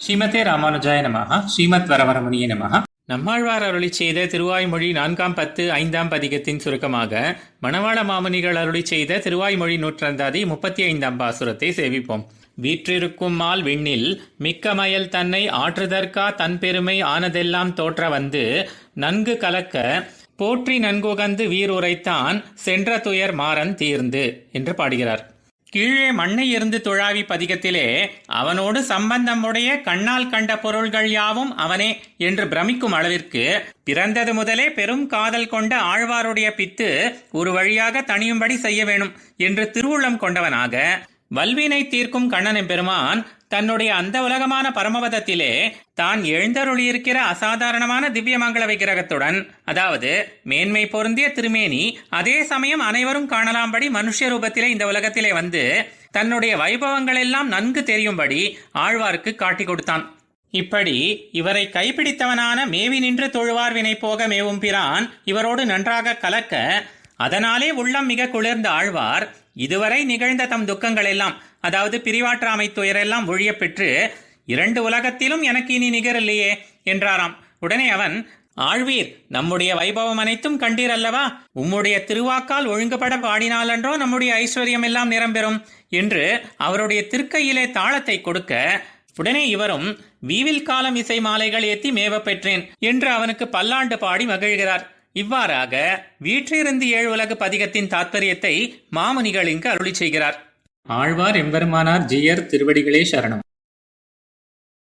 ஸ்ரீமதே ராமானுஜாய நமஹ ஸ்ரீமத் வரவரமணிய நமஹ. நம்மாழ்வார் அருளி செய்த திருவாய்மொழி நான்காம் பத்து ஐந்தாம் பதிகத்தின் சுருக்கமாக மணவாள மாமுனிகள் அருளி செய்த திருவாய்மொழி நூற்றந்தாதி முப்பத்தி ஐந்தாம் பாசுரத்தை சேவிப்போம். வீற்றிருக்கும் மால் விண்ணில் மிக்க மயல் தன்னை ஆற்றுதற்கா தன் பெருமை ஆனதெல்லாம் தோற்ற வந்து நன்கு கலக்க போற்றி நன்குகந்து வீர் உரைத்தான் சென்ற துயர் மாறன் தீர்ந்து என்று பாடுகிறார். கீழே மண்ணை இருந்து துழாவி பதிகத்திலே அவனோடு சம்பந்தமுடைய கண்ணால் கண்ட பொருள்கள் யாவும் அவனே என்று பிரமிக்கும் அளவிற்கு பிறந்தது முதலே பெரும் காதல் கொண்ட ஆழ்வாருடைய பித்து ஒரு வழியாக தணியும்படி செய்ய வேணும் என்று திருவுள்ளம் கொண்டவனாக வல்வினை தீர்க்கும் கண்ணன் பெருமான் தன்னுடைய அந்த உலகமான பரமபதத்திலே தான் எழுந்தருளியிருக்கிற அசாதாரணமான திவ்யமங்கள விக்கிரகத்துடன் அதாவது மேன்மை பொருந்திய திருமேனி அதே சமயம் அனைவரும் காணலாம்படி மனுஷ ரூபத்திலே இந்த உலகத்திலே வந்து தன்னுடைய வைபவங்கள் எல்லாம் நன்கு தெரியும்படி ஆழ்வார்க்கு காட்டிக் கொடுத்தான். இப்படி இவரை கைப்பிடித்தவனான மேவி நின்று தொழுவார் வினை போக மேவும் பிரான் இவரோடு நன்றாக கலக்க அதனாலே உள்ளம் மிக குளிர்ந்த ஆழ்வார் இதுவரை நிகழ்ந்த தம் துக்கங்கள் எல்லாம் அதாவது பிரிவாற்றாமை துயரெல்லாம் ஒழியப் பெற்று இரண்டு உலகத்திலும் எனக்கு இனி நிகர் இல்லையே என்றாராம். உடனே அவன் ஆழ்வீர் நம்முடைய வைபவம் அனைத்தும் கண்டீர் அல்லவா? உம்முடைய திருவாக்கால் ஒழுங்குபட பாடினாலன்றோ நம்முடைய ஐஸ்வர்யம் எல்லாம் நிரம்பெறும் என்று அவருடைய திருக்கையிலே தாளத்தை கொடுக்க உடனே இவரும் வீவில் காலம் இசை மாலைகள் ஏத்தி மேவ பெற்றேன் என்று அவனுக்கு பல்லாண்டு பாடி மகிழ்கிறார். இவ்வாறாக வீற்றிருந்து ஏழு உலக பதிகத்தின் தாத்பரியத்தை மாமுனிகள் இங்கு அருளி செய்கிறார். ஆழ்வார் எம்பெருமானார் ஜியர் திருவடிகளே சரணம்.